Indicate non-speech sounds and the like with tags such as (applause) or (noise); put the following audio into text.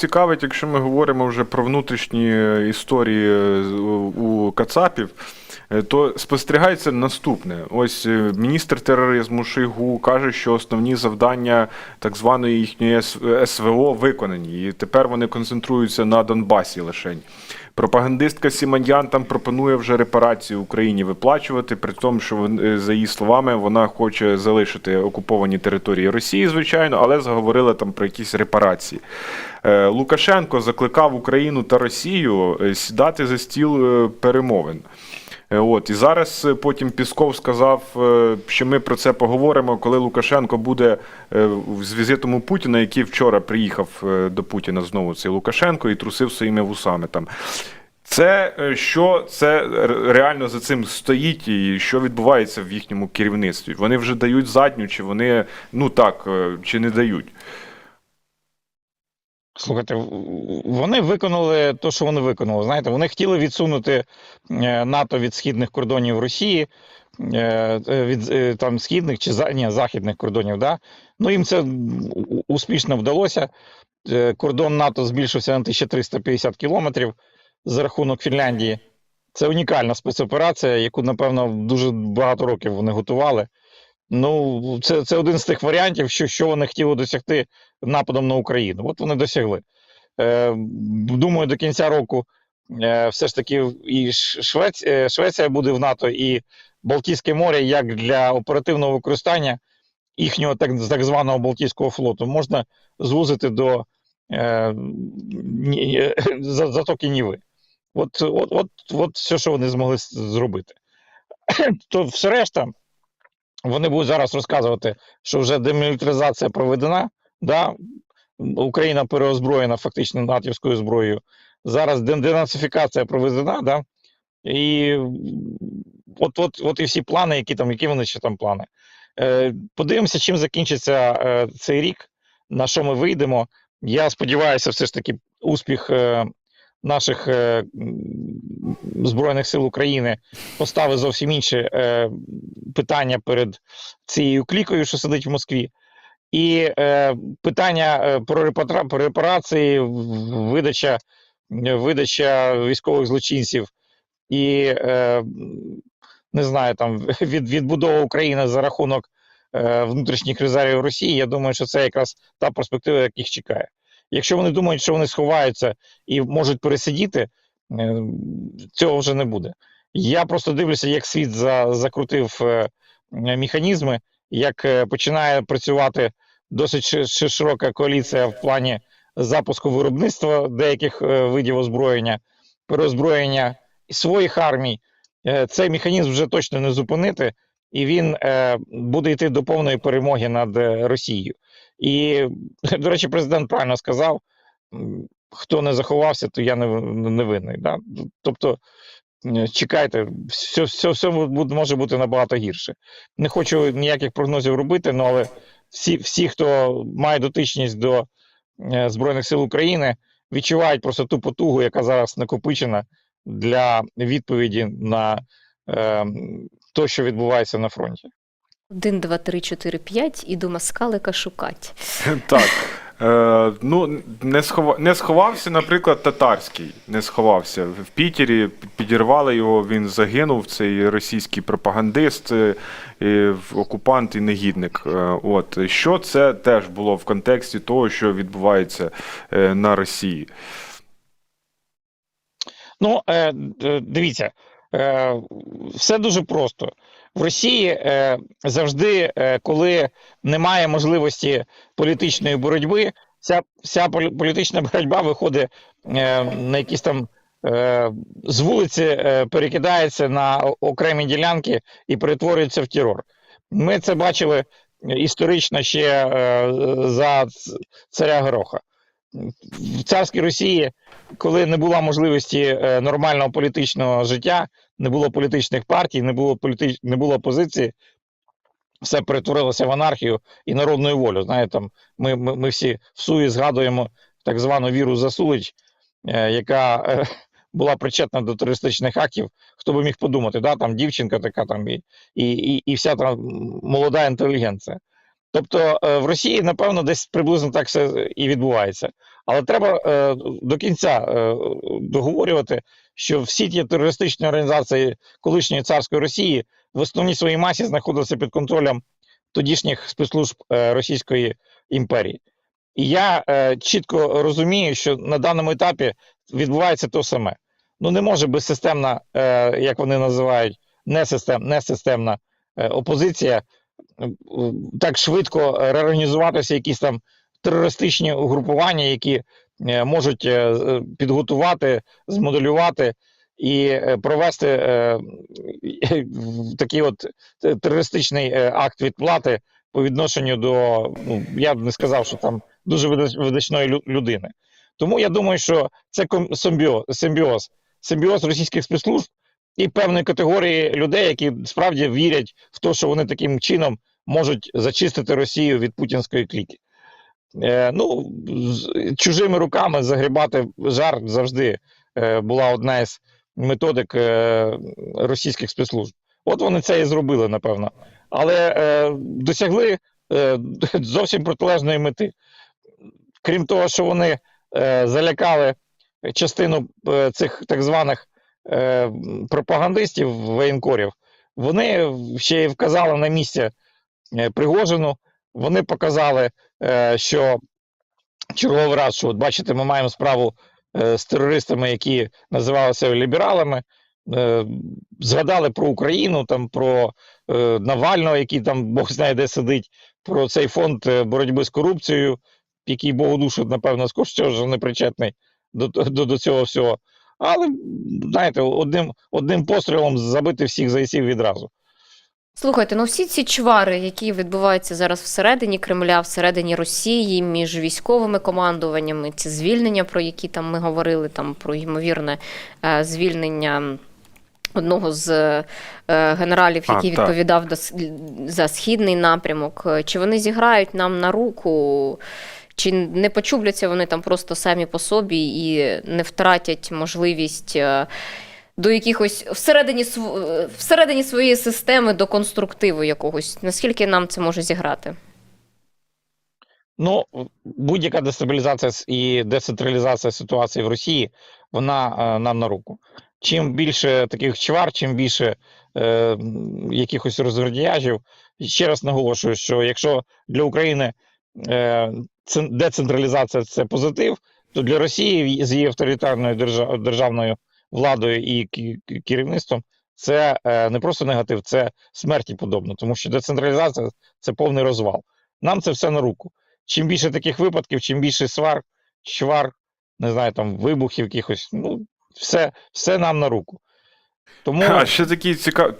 цікавить, якщо ми говоримо вже про внутрішні е, історії е, у Кацапів, то спостерігається наступне. Ось е, міністр тероризму Шойгу каже, що основні завдання так званої їхньої СВО виконані, і тепер вони концентруються на Донбасі лишень. Пропагандистка Сіманьян там пропонує вже репарації Україні виплачувати, при тому, що е, за її словами вона хоче залишити окуповані території Росії, звичайно, але заговорила там про якісь репарації. Е, Лукашенко закликав Україну та Росію е, сідати за стіл е, перемовин. Е, От і зараз е, потім Пісков сказав, е, що ми про це поговоримо, коли Лукашенко буде з візитом у Путіна, який вчора приїхав до Путіна знову цей Лукашенко і трусив своїми вусами там. Це що це реально за цим стоїть, і що відбувається в їхньому керівництві? Вони вже дають задню, чи вони ну так, чи не дають? Слухайте, вони виконали те, що вони виконали. Знаєте, вони хотіли відсунути е, НАТО від східних кордонів Росії, е, е, від там східних чи ні, західних кордонів. Да? Ну їм це успішно вдалося. Кордон НАТО збільшився на 1350 кілометрів за рахунок Фінляндії. Це унікальна спецоперація, яку, напевно, дуже багато років вони готували. Ну, це, це один з тих варіантів, що, що вони хотіли досягти нападом на Україну. От вони досягли. Е, думаю, до кінця року е, все ж таки і Ш- Швець, е, Швеція буде в НАТО, і Балтійське море як для оперативного використання їхнього так, так званого Балтійського флоту можна звузити до (laughs) затоки Ніви. От, от, от, от все, що вони змогли зробити. (clears throat) То все решта, вони будуть зараз розказувати, що вже демілітаризація проведена. Да? Україна переозброєна фактично натівською зброєю. Зараз денацифікація проведена, да? і от, от, от і всі плани, які там, які вони ще там плани. Е, подивимося, чим закінчиться е, цей рік, на що ми вийдемо. Я сподіваюся, все ж таки, успіх е, наших е, Збройних сил України поставить зовсім інші е, питання перед цією клікою, що сидить в Москві. І е, питання е, про, репарації, видача, видача військових злочинців і е, не знаю, там від, відбудова України за рахунок е, внутрішніх резервів Росії. Я думаю, що це якраз та перспектива, яка їх чекає. Якщо вони думають, що вони сховаються і можуть пересидіти, е, цього вже не буде. Я просто дивлюся, як світ за, закрутив е, механізми, як е, починає працювати досить ши- ши- широка коаліція в плані запуску виробництва деяких е, видів озброєння, переозброєння своїх армій. Е, Цей механізм вже точно не зупинити, і він буде йти до повної перемоги над Росією. І, до речі, президент правильно сказав: хто не заховався, то я не, не винний. Да? Тобто, чекайте, все, все, все може бути набагато гірше. Не хочу ніяких прогнозів робити, ну, але всі, всі, хто має дотичність до е, Збройних сил України, відчувають просто ту потугу, яка зараз накопичена для відповіді на е, те, що відбувається на фронті. 1, 2, 3, 4, 5 і до москалика шукать. Так. Е, ну, не, схова... не сховався, наприклад, татарський. Не сховався. В Пітері підірвали його, він загинув, цей російський пропагандист, е, окупант і негідник. Е, От. Що це теж було в контексті того, що відбувається на Росії? Ну, дивіться, все дуже просто. В Росії е, завжди, е, коли немає можливості політичної боротьби, вся, вся полі- політична боротьба виходить е, на якісь там е, з вулиці, е, перекидається на окремі ділянки і перетворюється в терор. Ми це бачили історично ще е, за царя Гороха. В царській Росії коли не було можливості е, нормального політичного життя, не було політичних партій, не було політич... не було опозиції, все перетворилося в анархію і народну волю. Знаєте, там ми, ми, ми всі в суї згадуємо так звану Віру Засулич, е, яка е, була причетна до терористичних актів. Хто би міг подумати, да? там дівчинка така там і, і, і, і вся там молода інтелігенція. Тобто е, в Росії, напевно, десь приблизно так все і відбувається. Але треба е, до кінця е, договорювати, що всі ті терористичні організації колишньої царської Росії в основній своїй масі знаходилися під контролем тодішніх спецслужб Російської імперії. І я чітко розумію, що на даному етапі відбувається те саме. Ну не може безсистемна, як вони називають, несистем, несистемна е, опозиція так швидко реорганізуватися якісь там терористичні угрупування, які е, можуть е, підготувати, змоделювати і е, провести е, такий от терористичний е, акт відплати по відношенню до, ну я б не сказав, що там дуже видач- видачної лю- людини. Тому я думаю, що це симбіоз, симбіоз, симбіоз російських спецслужб і певної категорії людей, які справді вірять в те, що вони таким чином можуть зачистити Росію від путінської кліки. Е, ну, з чужими руками загрібати жар завжди е, була одна із методик е, російських спецслужб. От вони це і зробили, напевно. Але е, досягли е, (laughs) зовсім протилежної мети. Крім того, що вони е, залякали частину е, цих так званих е, пропагандистів воєнкорів, вони ще й вказали на місце е, Пригожину, вони показали, е, що черговий раз, що от бачите, ми маємо справу е, з терористами, які називалися лібералами, е, згадали про Україну, там про е, Навального, який там Бог знає де сидить, про цей фонд е, боротьби з корупцією, який Богу душу, напевно, скажу, що не причетний до, до, до цього всього. Але, знаєте, одним, одним пострілом забити всіх зайців відразу. Слухайте, ну всі ці чвари, які відбуваються зараз всередині Кремля, всередині Росії, між військовими командуваннями, ці звільнення, про які там ми говорили, там про ймовірне е, звільнення. Одного з е, генералів, який так. відповідав до, за східний напрямок, чи вони зіграють нам на руку, чи не почубляться вони там просто самі по собі і не втратять можливість е, до якихось всередині, е, всередині своєї системи до конструктиву якогось. Наскільки нам це може зіграти? Ну, будь-яка дестабілізація і децентралізація ситуації в Росії, вона е, нам на руку. Чим більше таких чвар, чим більше е, якихось розродіяжів, ще раз наголошую, що якщо для України децентралізація це позитив, то для Росії з її авторитарною державною владою і керівництвом це е, не просто негатив, це смерті подобно, тому що децентралізація це повний розвал. Нам це все на руку чим більше таких випадків, чим більше свар, чвар, не знаю, там вибухів якихось, ну, все, все нам на руку. Тому А ще такий цікавий.